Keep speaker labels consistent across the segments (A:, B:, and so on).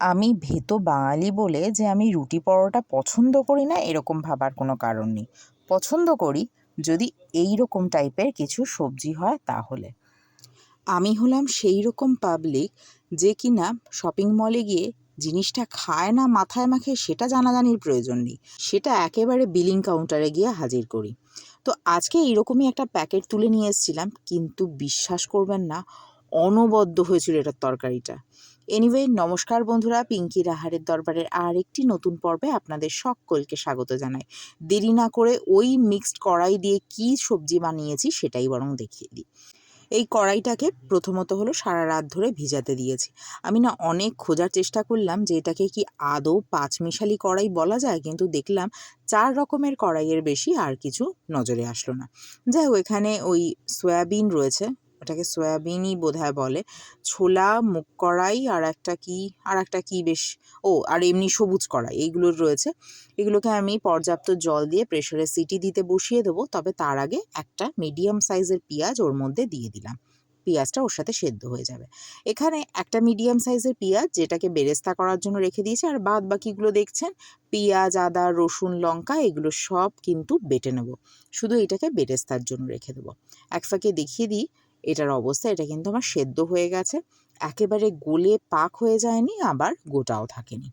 A: আমি ভেতো বাঙালি বলে যে আমি রুটি পরোটা পছন্দ করি না, এরকম ভাবার কোনো কারণ নেই। পছন্দ করি যদি এই রকম টাইপের কিছু সবজি হয় তাহলে। আমি হলাম সেই রকম পাবলিক যে কিনা শপিং মলে গিয়ে জিনিসটা খায় না, মাথায় মাখে, সেটা জানাজানির প্রয়োজন নেই। সেটা একেবারে বিলিং কাউন্টারে গিয়ে হাজির করি। তো আজকে এইরকমই একটা প্যাকেট তুলে নিয়ে এসেছিলাম, কিন্তু বিশ্বাস করবেন না, অনবদ্য হয়েছিল এটার তরকারিটা। এনিওয়ে নমস্কার বন্ধুরা, পিঙ্কি রাহারের দরবারের আর একটি নতুন পর্বে আপনাদের সকলকে স্বাগত জানাই। দেরি না করে ওই মিক্সড কড়াই দিয়ে কি সবজি বানিয়েছি সেটাই বরং দেখিয়ে দিই। এই কড়াইটাকে প্রথমত হলো সারা রাত ধরে ভিজাতে দিয়েছি। আমি না অনেক খোঁজার চেষ্টা করলাম যে এটাকে কি আদৌ পাঁচমিশালি কড়াই বলা যায়, কিন্তু দেখলাম চার রকমের কড়াইয়ের বেশি আর কিছু নজরে আসলো না। যাই হোক, এখানে ওই সয়াবিন রয়েছে ওটাকে সয়াবিনই বোধহয় বলে। ছোলা, মুগ কড়াই আর একটা কি, আর একটা কি বেশ, ও, আর এমনি সবুজ কড়াই এইগুলোর রয়েছে। এগুলোকে আমি পর্যাপ্ত জল দিয়ে প্রেশারে সিটি দিতে বসিয়ে দেবো, তবে তার আগে একটা মিডিয়াম সাইজের পেঁয়াজ ওর মধ্যে দিয়ে দিলাম। পেঁয়াজটা ওর সাথে সেদ্ধ হয়ে যাবে। এখানে একটা মিডিয়াম সাইজের পেঁয়াজ যেটাকে বেরেস্তা করার জন্য রেখে দিয়েছি, আর বাদ বাকিগুলো দেখছেন, পেঁয়াজ, আদা, রসুন, লঙ্কা এগুলো সব কিন্তু বেটে নেব। শুধু এটাকে বেরেস্তার জন্য রেখে দেবো। এক ফাঁকে দেখিয়ে দিই এটার অবস্থা, এটা কিন্তু আমার সেদ্ধ হয়ে গেছে। একেবারে গলে পাক হয়ে যায়নি, আবার গোটাও থাকেনি।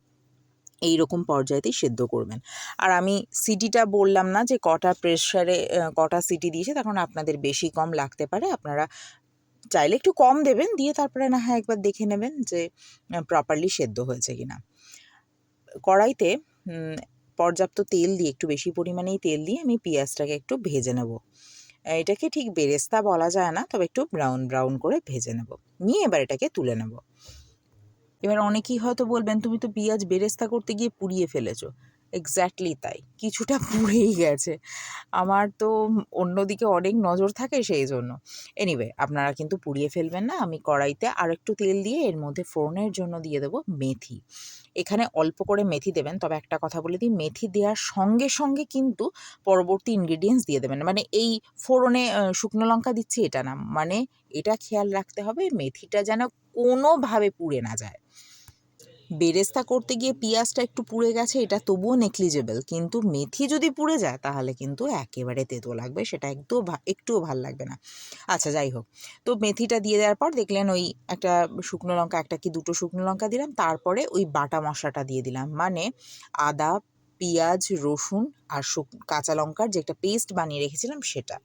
A: এই রকম পর্যায়েতেই সেদ্ধ করবেন। আর আমি সিটিটা বললাম না যে কটা প্রেশারে কটা সিটি দিয়েছে তখন আপনাদের বেশি কম লাগতে পারে। আপনারা চাইলে একটু কম দেবেন, দিয়ে তারপরে না হয় একবার দেখে নেবেন যে প্রপারলি সেদ্ধ হয়েছে কিনা। কড়াইতে পর্যাপ্ত তেল দিয়ে, একটু বেশি পরিমাণেই তেল দিয়ে আমি পেঁয়াজটাকে একটু ভেজে নেব। এটাকে ঠিক বেরেস্তা বলা যায় না, তবে একটু ব্রাউন ব্রাউন করে ভেজে নেব। নিয়ে এবার এটাকে তুলে নেব। এবার অনেকেই হয়তো বলবেন, তুমি তো পেঁয়াজ বেরেস্তা করতে গিয়ে পুড়িয়ে ফেলেছো। এক্স্যাক্টলি তাই। কিছুটা পুড়েই গেছে। আমার তো অন্যদিকে অনেক নজর থাকে সেই জন্য। এনিওয়ে আপনারা কিন্তু পুড়িয়ে ফেলবেন না। আমি কড়াইতে আর একটু তেল দিয়ে এর মধ্যে ফোড়নের জন্য দিয়ে দেবো মেথি। এখানে অল্প করে মেথি দেবেন, তবে একটা কথা বলে দিই, মেথি দেওয়ার সঙ্গে সঙ্গে কিন্তু পরবর্তী ইনগ্রিডিয়েন্টস দিয়ে দেবেন। মানে এই ফোড়নে শুকনো লঙ্কা দিচ্ছি এটা না। মানে এটা খেয়াল রাখতে হবে, মেথিটা যেন কোনোভাবে পুড়ে না যায়। বেরেস্তা করতে গিয়ে পেঁয়াজটা একটু পুড়ে গেছে, এটা তবুও নেকলিজেবল কিন্তু মেথি যদি পুড়ে যায়, তাহলে কিন্তু একেবারে তেতো লাগবে, সেটা একটু একটুও ভালো লাগবে না। আচ্ছা যাই হোক। তো মেথিটা দিয়ে দেওয়ার পর দেখলেন ওই একটা শুকনো লঙ্কা, একটা কি দুটো শুকনো লঙ্কা দিলাম, তারপরে ওই বাটা মশলাটা দিয়ে দিলাম। মানে আদা, পেঁয়াজ, রসুন আর শুক, কাঁচা লঙ্কার যে একটা পেস্ট বানিয়ে রেখেছিলাম সেটা।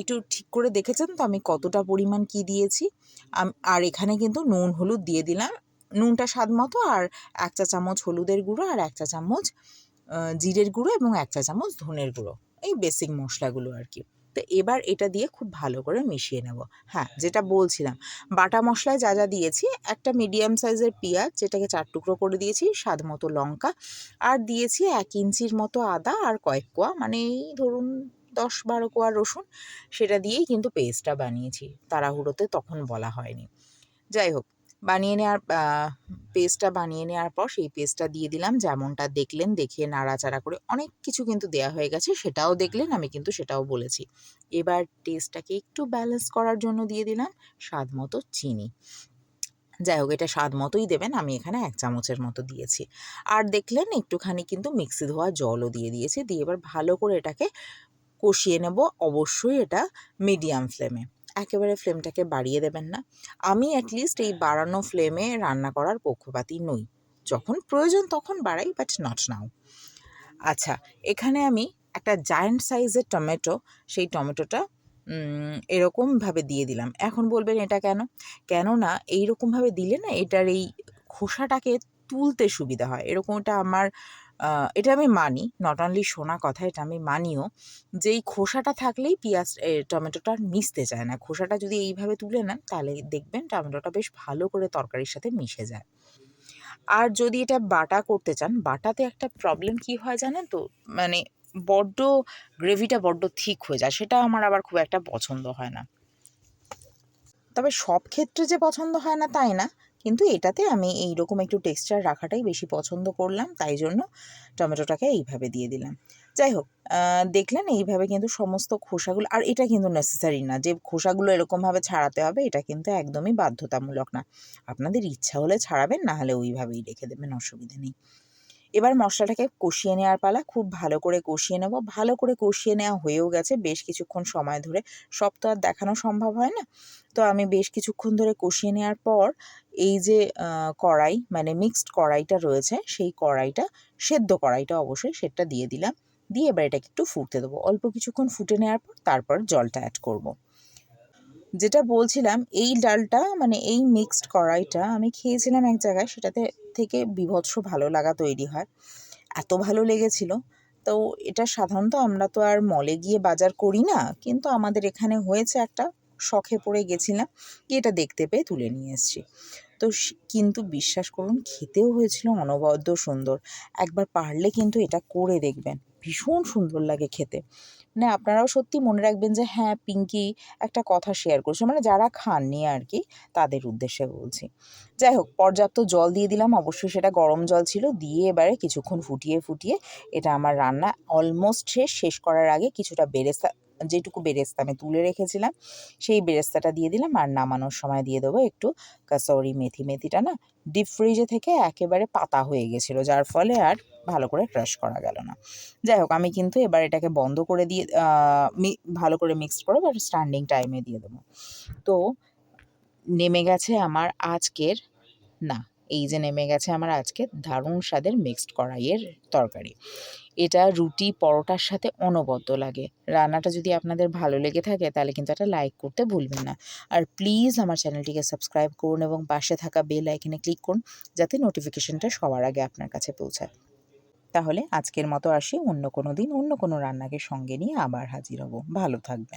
A: একটু ঠিক করে দেখেছেন তো আমি কতটা পরিমাণ কি দিয়েছি? আর এখানে কিন্তু নুন, হলুদ দিয়ে দিলাম। নুনটা স্বাদ মতো আর এক চা চামচ হলুদের গুঁড়ো আর এক চা চামচ জিরের গুঁড়ো এবং এক চা চামচ ধনের গুঁড়ো। এই বেসিক মশলাগুলো আর কি। তো এবার এটা দিয়ে খুব ভালো করে মিশিয়ে নেব। হ্যাঁ যেটা বলছিলাম, বাটা মশলায় যা যা দিয়েছি, একটা মিডিয়াম সাইজের পেঁয়াজ, যেটাকে চার টুকরো করে দিয়েছি, স্বাদ মতো লঙ্কা, আর দিয়েছি এক ইঞ্চির মতো আদা আর কয়েক কোয়া মানে এই ধরুন দশ বারো কোয়া রসুন, সেটা দিয়েই কিন্তু পেস্টটা বানিয়েছি। তাড়াহুড়োতে তখন বলা হয়নি। যাই হোক বানিয়ে নেওয়ার পেস্টটা বানিয়ে নেওয়ার পর সেই পেস্টটা দিয়ে দিলাম। যেমনটা দেখলেন, দেখে নাড়াচাড়া করে অনেক কিছু কিন্তু দেয়া হয়ে গেছে, সেটাও দেখলেন, আমি কিন্তু সেটাও বলেছি। এবার টেস্টটাকে একটু ব্যালেন্স করার জন্য দিয়ে দিলাম স্বাদ মতো চিনি। যাই হোক, এটা স্বাদ মতোই দেবেন, আমি এখানে এক চামচের মতো দিয়েছি। আর দেখলেন, একটুখানি কিন্তু মিক্সি ধোয়া জলও দিয়ে দিয়েছি, দিয়ে এবার ভালো করে এটাকে কষিয়ে নেব। অবশ্যই এটা মিডিয়াম ফ্লেমে একেবারে ফ্লেমটাকে বাড়িয়ে দেবেন না। আমি অ্যাটলিস্ট এই বাড়ানো ফ্লেমে রান্না করার পক্ষপাতী নই। যখন প্রয়োজন তখন বাড়াই বাট নট নাও আচ্ছা এখানে আমি একটা জায়েন্ট সাইজের টমেটো সেই টমেটোটা এরকমভাবে দিয়ে দিলাম। এখন বলবেন এটা কেন? কেননা এইরকমভাবে দিলে না এটার এই খোসাটাকে তুলতে সুবিধা হয়। এরকমটা আমার এটা আমি মানি। নট অনলি শোনা কথা, এটা আমি মানিও। যে এই খোসাটা থাকলেই পেঁয়াজ টমেটোটা মিশতে চায় না। খোসাটা যদি এইভাবে তুলে নেন, তাহলে দেখবেন টমেটোটা বেশ ভালো করে তরকারির সাথে মিশে যায়। আর যদি এটা বাটা করতে চান, বাটাতে একটা প্রবলেম কি হয় জানেন তো? মানে বড্ড, গ্রেভিটা বড্ড থিক হয়ে যায়। সেটা আমার আবার খুব একটা পছন্দ হয় না। তবে সব ক্ষেত্রে যে পছন্দ হয় না, তাই না? কিন্তু এটাতে আমি এই রকম একটু টেক্সচার রাখাটাই বেশি পছন্দ করলাম, তাই জন্য টমেটোটাকে এইভাবে দিয়ে দিলাম। যাই হোক দেখলেন এইভাবে কিন্তু সমস্ত খোসাগুলো, আর এটা কিন্তু নেসেসারি না, যে খোসাগুলো এরকমভাবে ছাড়াতে হবে, এটা কিন্তু একদমই বাধ্যতামূলক না। আপনাদের ইচ্ছা হলে ছাড়াবেন, না হলে ওইভাবেই রেখে দেবেন, অসুবিধা নেই। এবার মশলাটাকে কষিয়ে নেওয়ার পালা, খুব ভালো করে কষিয়ে নেব। ভালো করে কষিয়ে নেওয়া হয়েও গেছে, বেশ কিছুক্ষণ সময় ধরে। সব তো আর দেখানো সম্ভব হয় না। তো আমি বেশ কিছুক্ষণ ধরে কষিয়ে নেওয়ার পর এই যে কড়াই মানে মিক্সড কড়াইটা রয়েছে, সেই কড়াইটা, সেদ্ধ কড়াইটা অবশ্যই সেটা দিয়ে দিলাম। দিয়ে এবার এটাকে একটু ফুটতে দেবো। অল্প কিছুক্ষণ ফুটে নেওয়ার পর তারপর জলটা অ্যাড করব। যেটা বলছিলাম, এই ডালটা মানে এই মিক্সড কড়াইটা আমি খেয়েছিলাম এক জায়গায়, সেটাতে থেকে বিভৎস ভালো লাগা তৈরি হয়। এত ভালো লেগেছিল। তো এটা সাধারণত আমরা তো আর মলে গিয়ে বাজার করি না, কিন্তু আমাদের এখানে হয়েছে একটা, শখে পড়ে গেছিলাম, গিয়ে এটা দেখতে পেয়ে তুলে নিয়ে এসেছি। তো কিন্তু বিশ্বাস করুন, খেতেও হয়েছিল অনবদ্য সুন্দর। একবার পারলে কিন্তু এটা করে দেখবেন। ভীষণ সুন্দর লাগে খেতে। মানে আপনারাও সত্যি মনে রাখবেন যে হ্যাঁ পিঙ্কি একটা কথা শেয়ার করছে। মানে যারা খাননি আর কি তাদের উদ্দেশ্যে বলছি। যাই হোক, পর্যাপ্ত জল দিয়ে দিলাম। অবশ্যই সেটা গরম জল ছিল। দিয়ে এবারে কিছুক্ষণ ফুটিয়ে ফুটিয়ে এটা আমার রান্না অলমোস্ট শেষ। শেষ করার আগে কিছুটা বেরেস্তা যেটুকু বেরেস্তা আমি তুলে রেখেছিলাম, সেই বেরেস্তাটা দিয়ে দিলাম আর নামানোর সময় দিয়ে দেবো একটু কাসৌরি মেথি। মেথিটা না ডিপ ফ্রিজে থেকে একেবারে পাতা হয়ে গেছিল, যার ফলে আর ভালো করে ক্রাশ করা গেল না। যাই হোক, আমি কিন্তু এবার এটাকে বন্ধ করে দিয়ে ভালো করে মিক্সড করে এবার স্ট্যান্ডিং টাইমে দিয়ে দেবো। তো নেমে গেছে আমার আজকের না এই যে নেমে গেছে আমার আজকে দারুণ স্বাদের মিক্সড কড়াইয়ের তরকারি। এটা রুটি পরোটার সাথে অনবদ্য লাগে। রান্নাটা যদি আপনাদের ভালো লেগে থাকে তাহলে কিন্তু একটা লাইক করতে ভুলবেন না। আর প্লিজ আমার চ্যানেলটিকে সাবস্ক্রাইব করুন এবং পাশে থাকা বেল আইকনে ক্লিক করুন যাতে নোটিফিকেশনটা সবার আগে আপনার কাছে পৌঁছায়। তাহলে আজকের মতো আসি। অন্য কোনো দিন অন্য কোনো রান্নাকে সঙ্গে নিয়ে আবার হাজির হব। ভালো থাকবেন।